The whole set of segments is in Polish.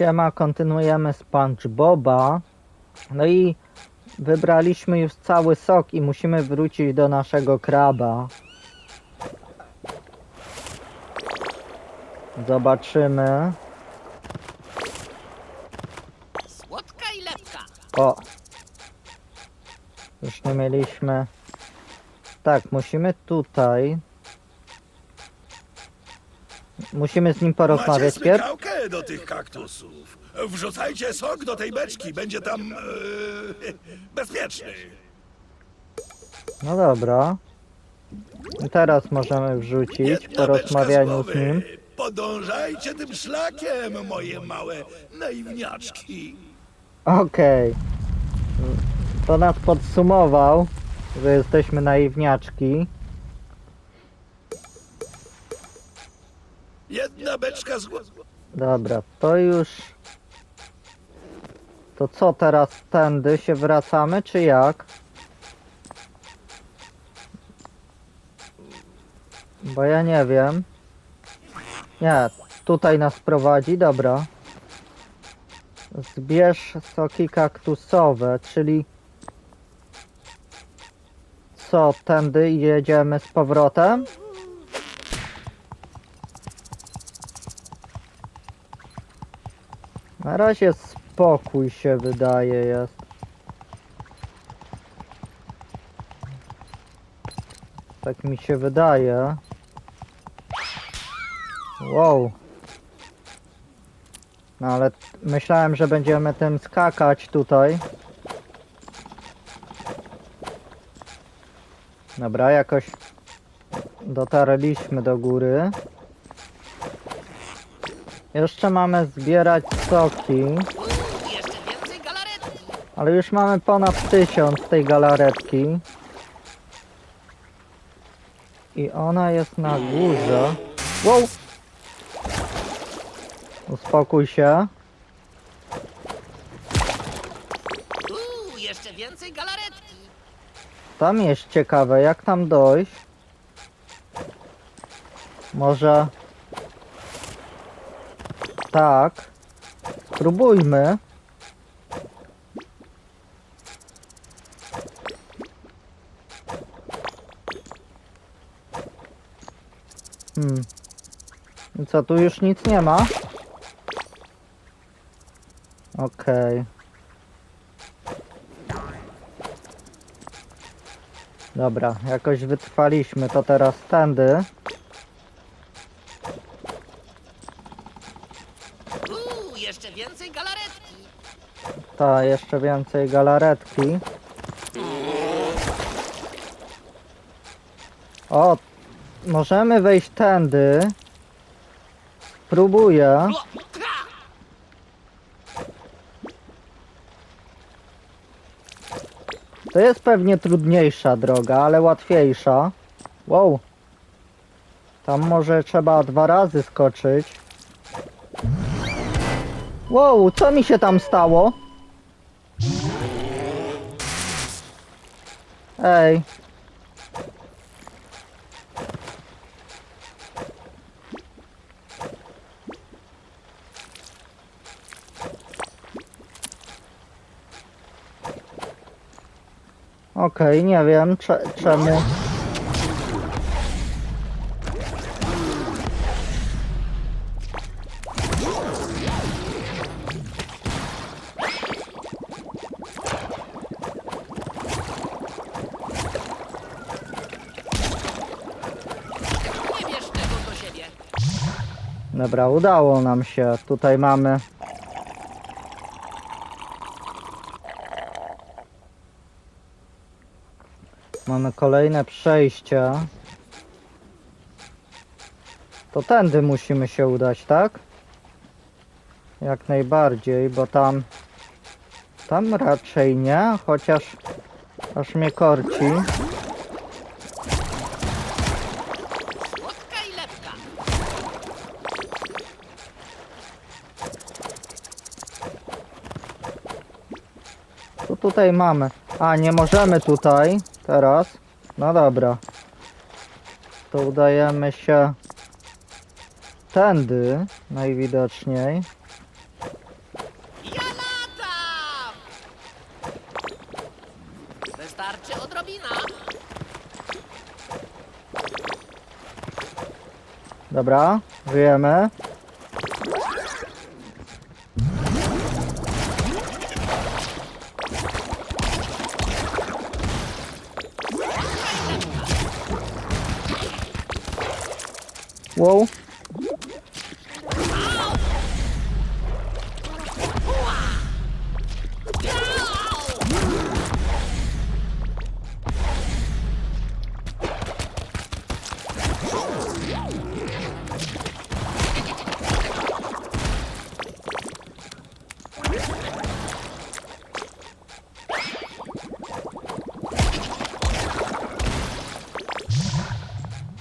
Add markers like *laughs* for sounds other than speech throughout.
Siema, kontynuujemy SpongeBoba. No i wybraliśmy już cały sok i musimy wrócić do naszego kraba. Zobaczymy. Słodka i lepka. O! Już nie mieliśmy. Tak, musimy tutaj. Musimy z nim porozmawiać pierw. Do tych kaktusów. Wrzucajcie sok do tej beczki, będzie tam e, *laughs* bezpieczny. No dobra. I teraz możemy wrzucić Jedna po beczka rozmawianiu z głowy. nim. Podążajcie tym szlakiem, moje małe naiwniaczki. Okej. To nas podsumował, że jesteśmy naiwniaczki. Jedna beczka z głowy. Dobra, to już. To co teraz tędy się wracamy, czy jak? Bo ja nie wiem. Nie, tutaj nas prowadzi, dobra. Zbierz soki kaktusowe, czyli co, tędy jedziemy z powrotem? Na razie spokój się wydaje jest. Tak mi się wydaje. Wow. No ale myślałem, że będziemy tym skakać tutaj. Dobra, jakoś dotarliśmy do góry. Jeszcze mamy zbierać soki, ale już mamy ponad tysiąc tej galaretki. I ona jest na górze. Wow! Uspokój się. Uuu, jeszcze więcej galaretki. Tam jest ciekawe, jak tam dojść. Może... Tak. Spróbujmy. Hmm. Co, tu już nic nie ma? Okej. Dobra, jakoś wytrwaliśmy, to teraz tędy. Uuu, jeszcze więcej galaretki. Ta, jeszcze więcej galaretki. O, możemy wejść tędy. Ha! To jest pewnie trudniejsza droga, ale łatwiejsza. Wow. Tam może trzeba dwa razy skoczyć. Wow, co mi się tam stało? Ej. Okej, nie wiem cze czemu. Dobra, udało nam się. Tutaj mamy. Mamy kolejne przejście. To tędy musimy się udać, tak? Jak najbardziej, bo tam. Tam raczej nie, chociaż aż mnie korci. tutaj mamy? A, nie możemy tutaj teraz. No dobra. To udajemy się tędy najwidoczniej. Ja latam! Wystarczy odrobina. Dobra, żyjemy.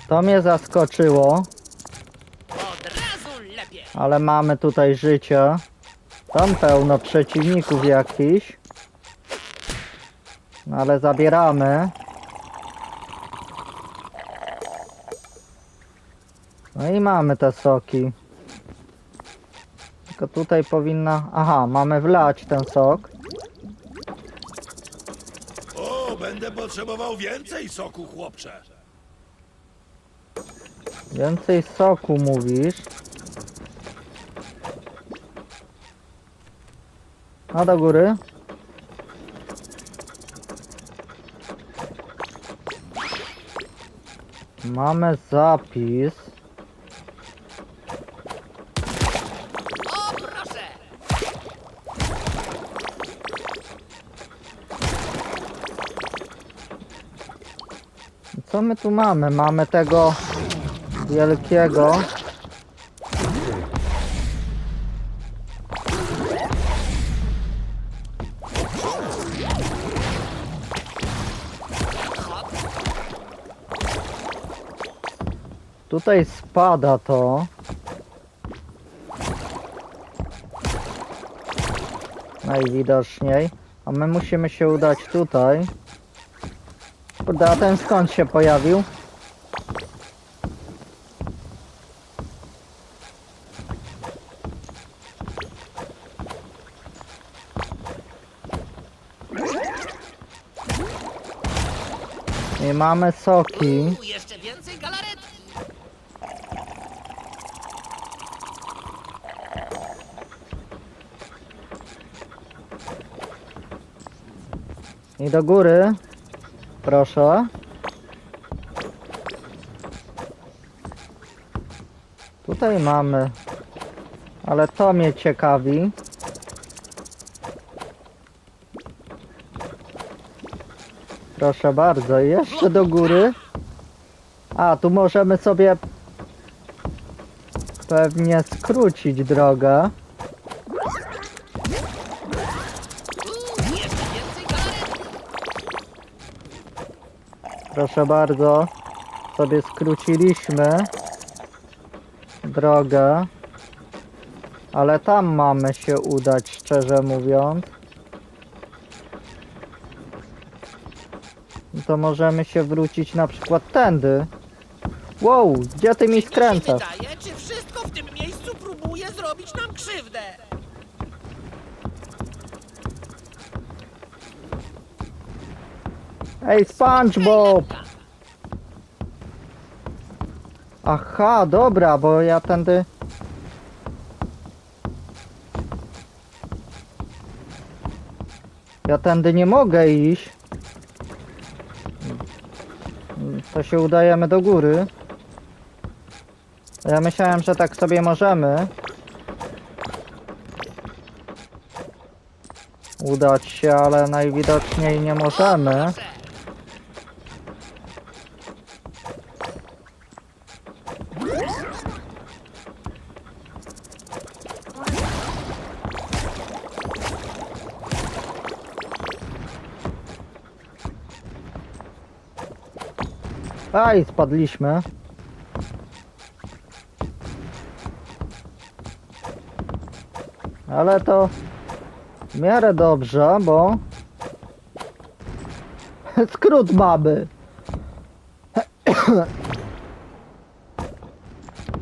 To mnie zaskoczyło, Od razu lepiej. ale mamy tutaj życie. Tam pełno przeciwników jakichś. No ale zabieramy. No i mamy te soki. Tylko tutaj powinna... Aha, mamy wlać ten sok. O, będę potrzebował więcej soku, chłopcze. Więcej soku mówisz. A do góry. Mamy zapis. O, proszę. Co my tu mamy? Mamy tego wielkiego. Tutaj spada to. Najwidoczniej. A my musimy się udać tutaj. A ten skąd się pojawił? Mamy soki. Jeszcze więcej galaretki. I do góry. Proszę. Tutaj mamy. Ale to mnie ciekawi. Proszę bardzo, jeszcze do góry. A, tu możemy sobie pewnie skrócić drogę. Proszę bardzo, sobie skróciliśmy drogę, ale tam mamy się udać, szczerze mówiąc. To możemy się wrócić na przykład tędy. Wow, gdzie ty mi Mi się skręcasz? wydaje, czy wszystko w tym miejscu próbuje zrobić nam krzywdę. Ej, SpongeBob! Aha, dobra, bo ja tędy... Ja tędy nie mogę iść. To się udajemy do góry. Ja myślałem, że tak sobie możemy. Udać się, ale najwidoczniej nie możemy. Aj, spadliśmy. Ale to w miarę dobrze, bo *laughs* skrót mamy. *coughs*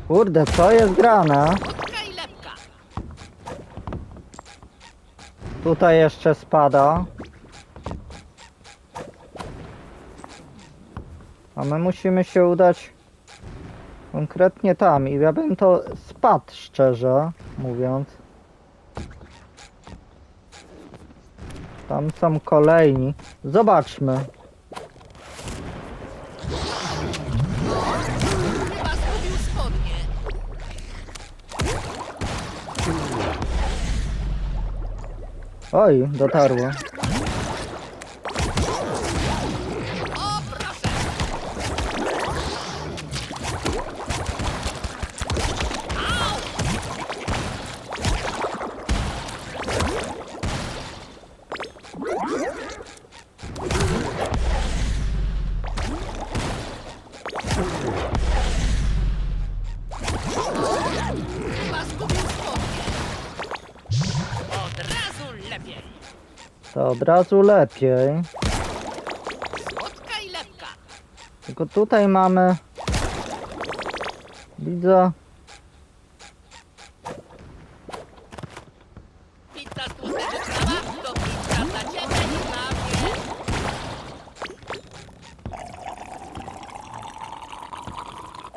Kurde, co jest grane? Tutaj jeszcze spada. My musimy się udać konkretnie tam i ja bym to spadł szczerze mówiąc. Tam są kolejni. Zobaczmy. Oj, dotarło. To od razu lepiej. Słodka i lepka. Tylko tutaj mamy. Widzę. Pizza z tłustego chleba to pizza dla ciebie i dla mnie.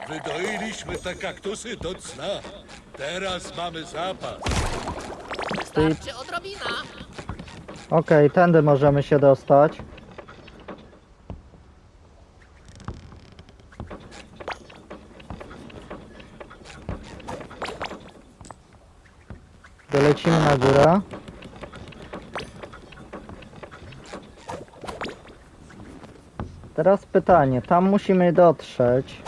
Wydoiliśmy te kaktusy do cna. Teraz mamy zapas. Wystarczy odrobina. Okej, tędy możemy się dostać. Dolecimy na górę. Teraz pytanie, tam musimy dotrzeć.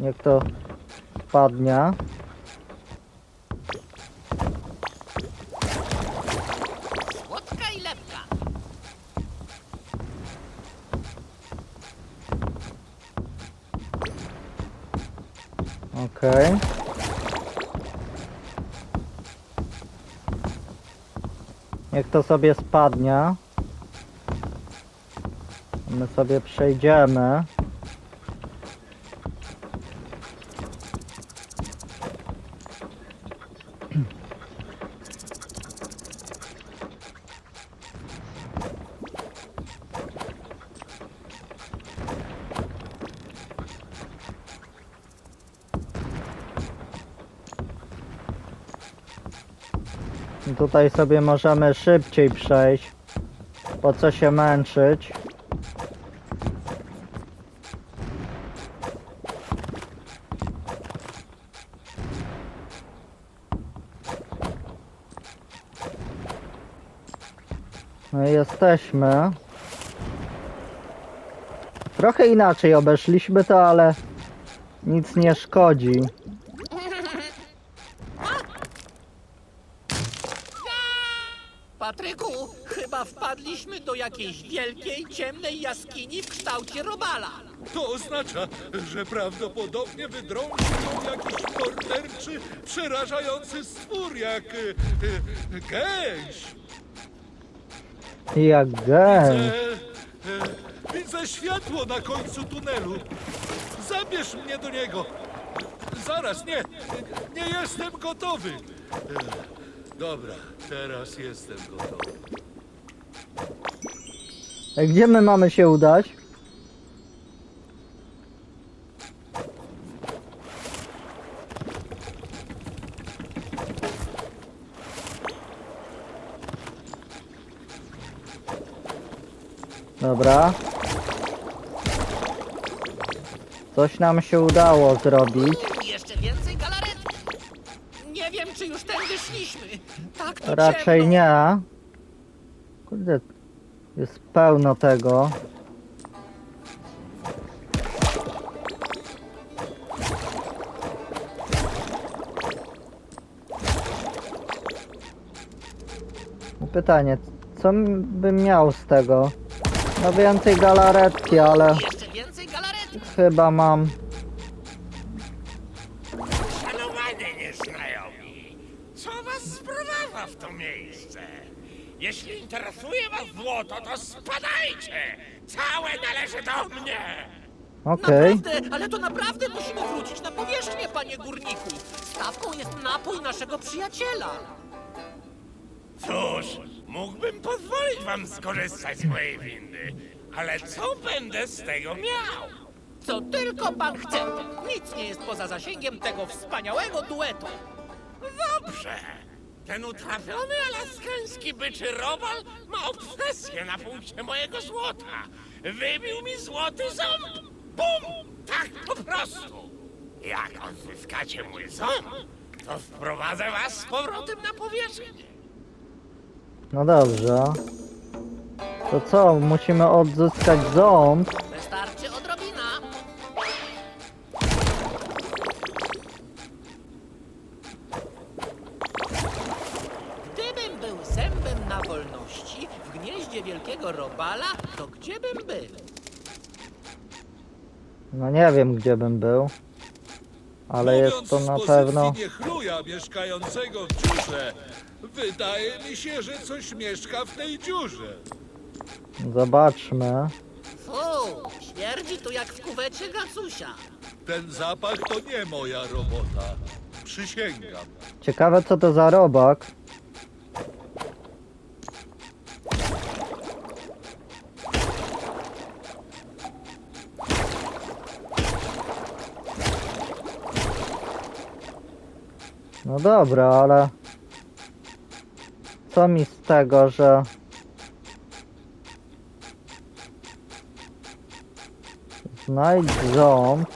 Niech to spadnie. Słodka i lepka. Okej. Niech to sobie spadnie. My sobie przejdziemy. Tutaj sobie możemy szybciej przejść. Po co się męczyć? No i jesteśmy. Trochę inaczej obeszliśmy to, ale nic nie szkodzi. Wielkiej, ciemnej jaskini w kształcie robala. To oznacza, że prawdopodobnie wydrążył ją jakiś morderczy, przerażający stwór, jak y, y, gęś. Jak gęś. Widzę, y, widzę światło na końcu tunelu. Zabierz mnie do niego. Zaraz, nie, nie jestem gotowy. Dobra, teraz jestem gotowy. Gdzie my mamy się udać? Dobra. Coś nam się udało zrobić. Jeszcze więcej galaretki. Nie wiem, czy już tędy szliśmy. Tak to Raczej ciemno. nie. Pełno tego. Pytanie, co bym miał z tego? No więcej galaretki, ale Jeszcze więcej galaretki. chyba mam. Jeśli interesuje was złoto, to spadajcie! Całe należy do mnie! Okej. Naprawdę, ale to naprawdę musimy wrócić na powierzchnię, panie górniku. Stawką jest napój naszego przyjaciela. Cóż, Mógłbym pozwolić wam skorzystać z mojej windy, ale co będę z tego miał? Co tylko pan chce. Nic nie jest poza zasięgiem tego wspaniałego duetu. Dobrze. Ten utrafiony alaskański byczy robal ma obsesję na punkcie mojego złota. Wybił mi złoty ząb. Bum! Tak po prostu. Jak odzyskacie mój ząb, to wprowadzę was z powrotem na powierzchnię. No dobrze. To co? Musimy odzyskać ząb. Gdzie bym był? No nie wiem gdzie bym był. Ale jest to na pewno. niechluja mieszkającego w dziurze, wydaje mi się, że coś mieszka w tej dziurze. Zobaczmy. Fu, śmierdzi tu jak w kuwecie gacusia. Ten zapach to nie moja robota. Przysięgam. Ciekawe co to za robak. No dobra, ale co mi z tego, że znajdź ząb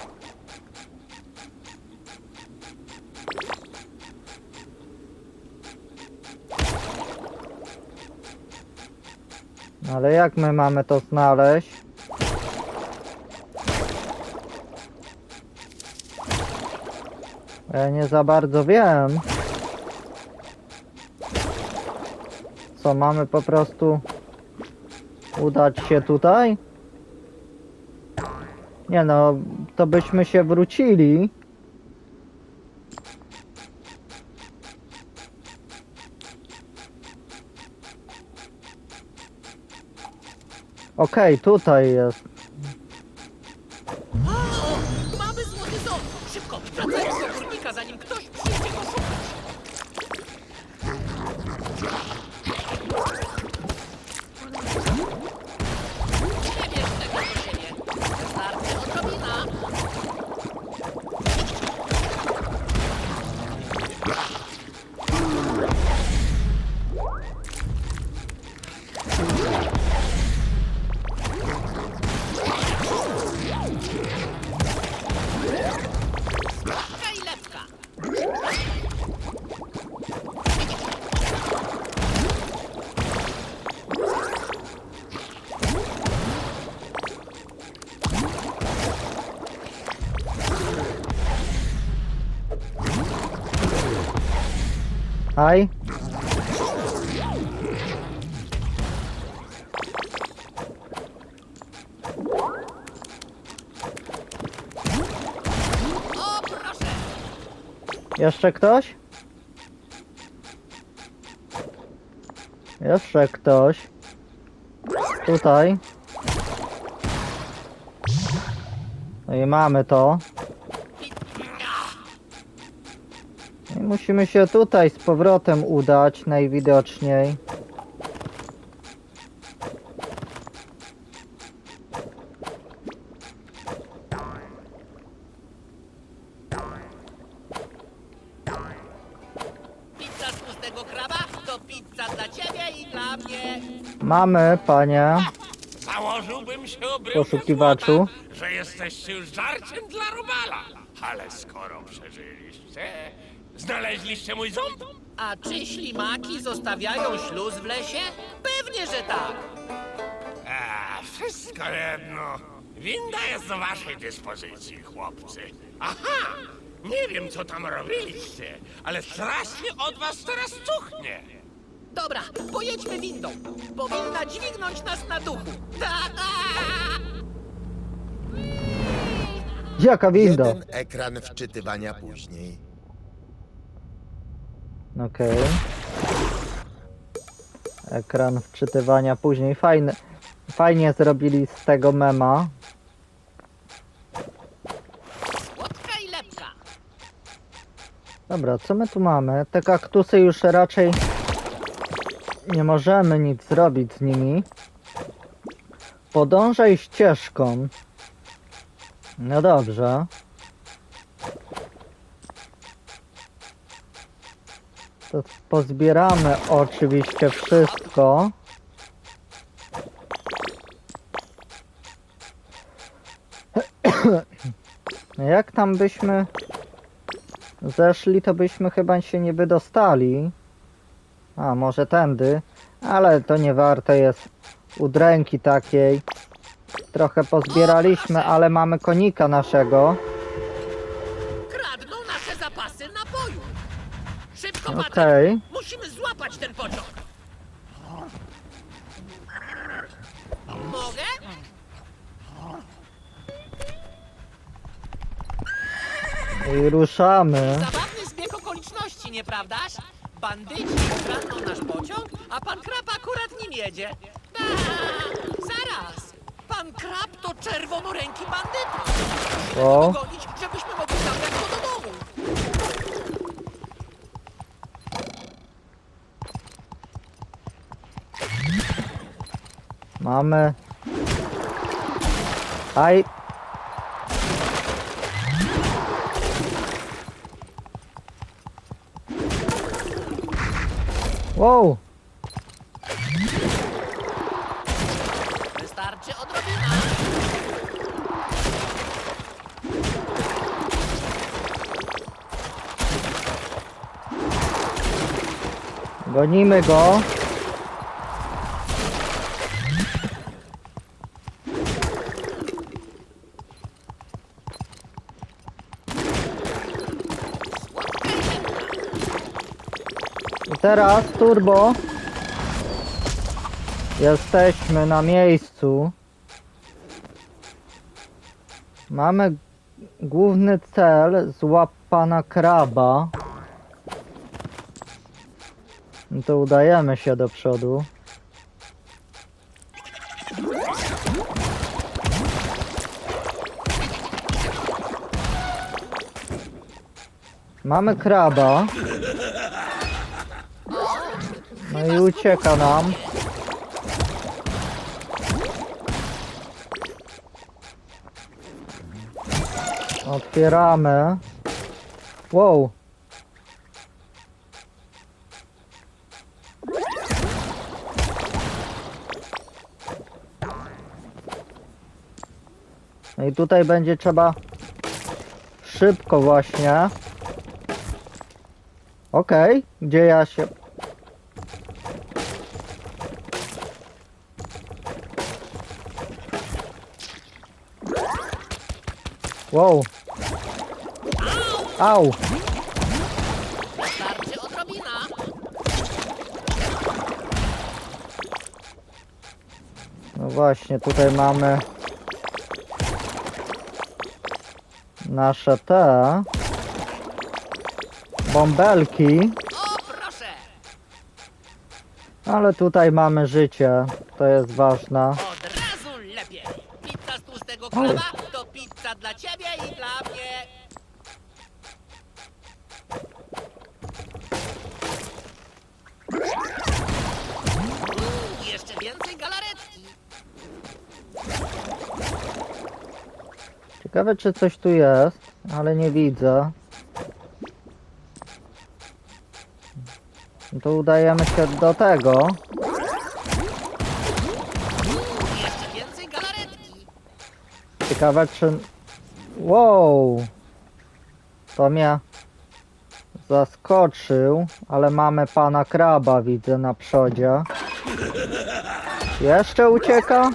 Ale jak my mamy to znaleźć? Ja nie za bardzo wiem. Co, mamy po prostu udać się tutaj? Nie no, to byśmy się wrócili. Okej, tutaj jest. Jeszcze ktoś? Jeszcze ktoś. Tutaj. No i mamy to. I musimy się tutaj z powrotem udać najwidoczniej. Pizza z pustego kraba to pizza dla ciebie i dla mnie. Mamy, panie. Założyłbym się o bryłkę Poszukiwaczu. złota, że jesteście już żarciem dla robala. Ale skoro przeżyliście, znaleźliście mój ząb? A czy ślimaki zostawiają śluz w lesie? Pewnie, że tak. A, wszystko jedno. Winda jest do waszej dyspozycji, chłopcy. Aha! Nie wiem, co tam robiliście, ale strasznie od was teraz cuchnie. Dobra, pojedźmy windą. Powinna dźwignąć nas na duchu. Ta-da! Jaka winda? Jeden ekran wczytywania później. Okej. Ekran wczytywania później. Fajne, fajnie zrobili z tego mema. I lepka. Dobra, co my tu mamy? Te kaktusy już raczej nie możemy nic zrobić z nimi. Podążaj ścieżką. No dobrze. To pozbieramy oczywiście wszystko. *coughs* Jak tam byśmy zeszli, to byśmy chyba się nie wydostali. A, może tędy, ale to nie warte jest udręki takiej. Trochę pozbieraliśmy, ale mamy konika naszego. Kradną nasze zapasy napoju. Szybko! Okej. Musimy złapać ten pociąg. Mogę? I ruszamy. Zabawny zbieg okoliczności, nieprawdaż? Bandyci kradną nasz pociąg, a pan Krab akurat nim jedzie. A, zaraz! Pan Krab to czerwonoręki bandytów. Musimy O. go żebyśmy mogli zabrać go do domu. Mamy. Aj. Wow, Wystarczy odrobina. gonimy go. Teraz turbo. Jesteśmy na miejscu. Mamy główny cel złap pana kraba. No to udajemy się do przodu. Mamy kraba. No i ucieka nam. Otwieramy. Wow. No i tutaj będzie trzeba szybko właśnie. Okej, gdzie ja się... Wow. Au. Odrobina. No właśnie, tutaj mamy nasze te bąbelki, O, proszę! ale tutaj mamy życie, to jest ważne. Od razu lepiej. Pizza z tłustego kraba to pizza dla ciebie i dla mnie. Uuu, jeszcze więcej galaretki. Ciekawe czy coś tu jest, ale nie widzę. To udajemy się do tego. Ciekawe czy... Wow! To mnie zaskoczył, ale mamy pana kraba widzę na przodzie. Jeszcze ucieka?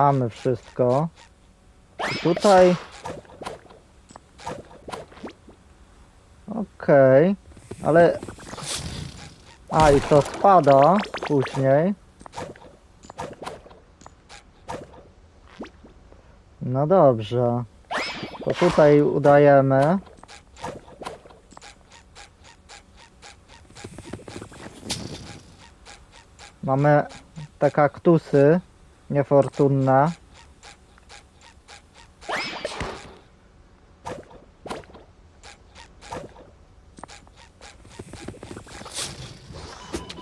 Mamy wszystko. I tutaj... Okej, okay. ale... A, i to spada później. No dobrze. To tutaj udajemy. Mamy te kaktusy niefortunne.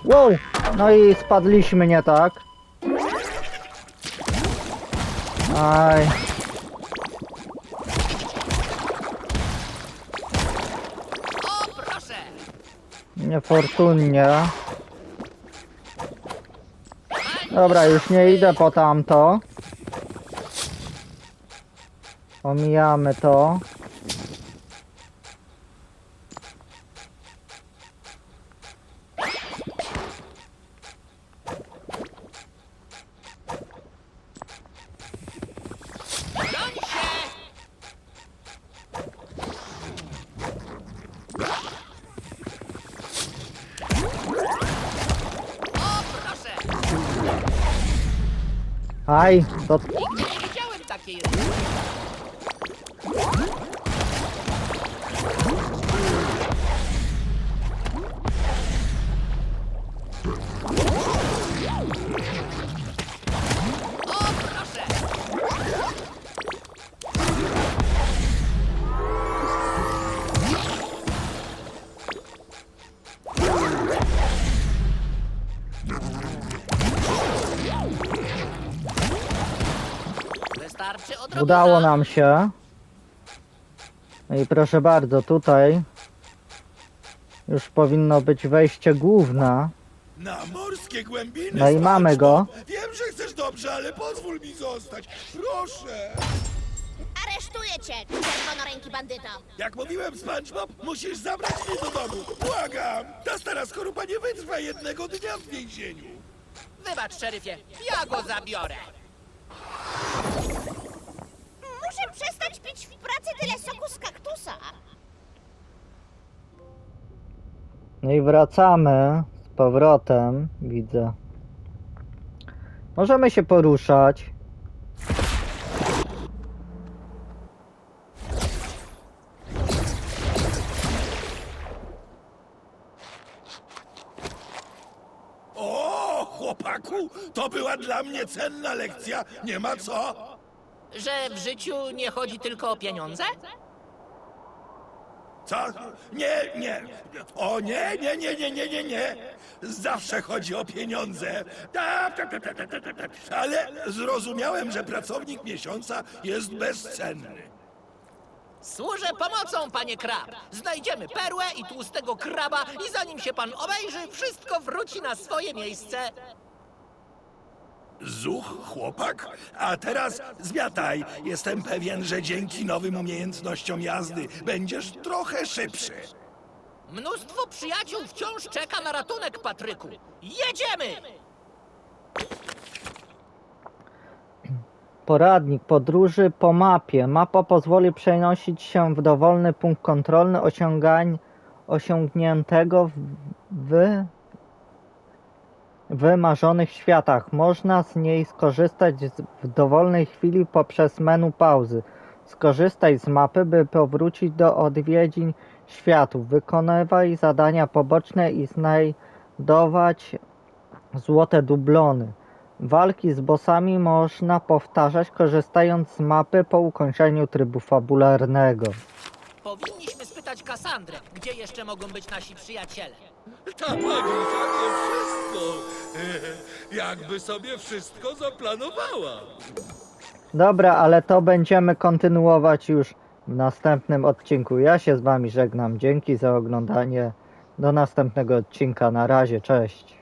Wow! No i spadliśmy nie tak. Aj. O, proszę! Niefortunnie. Dobra, już nie idę po tamto. Omijamy to. Aj, Wystarczy odrobina. udało nam się. No i proszę bardzo, tutaj już powinno być wejście główne. Na morskie głębiny. No i mamy go. Wiem, że chcesz dobrze, ale pozwól mi zostać. Proszę. Aresztuję cię, czerwonoręki bandyto! Jak mówiłem, SpongeBob, musisz zabrać mnie do domu. Błagam. Ta stara skorupa nie wytrwa jednego dnia w więzieniu. Wybacz, szeryfie, ja go zabiorę. Muszę przestać pić w pracy tyle soku z kaktusa! No i wracamy z powrotem, widzę. Możemy się poruszać. O, chłopaku, to była dla mnie cenna lekcja. Nie ma co. Że w życiu nie chodzi tylko o pieniądze? Co? Nie, nie. O nie, nie, nie, nie, nie, nie, nie. Zawsze chodzi o pieniądze. Ta, ta, ta, ta, ta, ta. Ale zrozumiałem, że pracownik miesiąca jest bezcenny. Służę pomocą, panie krab. Znajdziemy perłę i tłustego kraba i zanim się pan obejrzy, wszystko wróci na swoje miejsce. Zuch, chłopak. A teraz zmiataj. Jestem pewien, że dzięki nowym umiejętnościom jazdy będziesz trochę szybszy. Mnóstwo przyjaciół wciąż czeka na ratunek, Patryku. Jedziemy! Poradnik podróży po mapie. Mapa pozwoli przenosić się w dowolny punkt kontrolny osiągań, osiągniętego w, w wymarzonych światach. Można z niej skorzystać w dowolnej chwili poprzez menu pauzy. Skorzystaj z mapy, by powrócić do odwiedzin światów. Wykonywaj zadania poboczne i znajdować złote dublony. Walki z bossami można powtarzać korzystając z mapy po ukończeniu trybu fabularnego. Powinniśmy spytać Kasandrę, gdzie jeszcze mogą być nasi przyjaciele. Ta pani wie wszystko. Jakby sobie wszystko zaplanowała. Dobra, ale to będziemy kontynuować już w następnym odcinku. Ja się z wami żegnam. Dzięki za oglądanie. Do następnego odcinka. Na razie, cześć.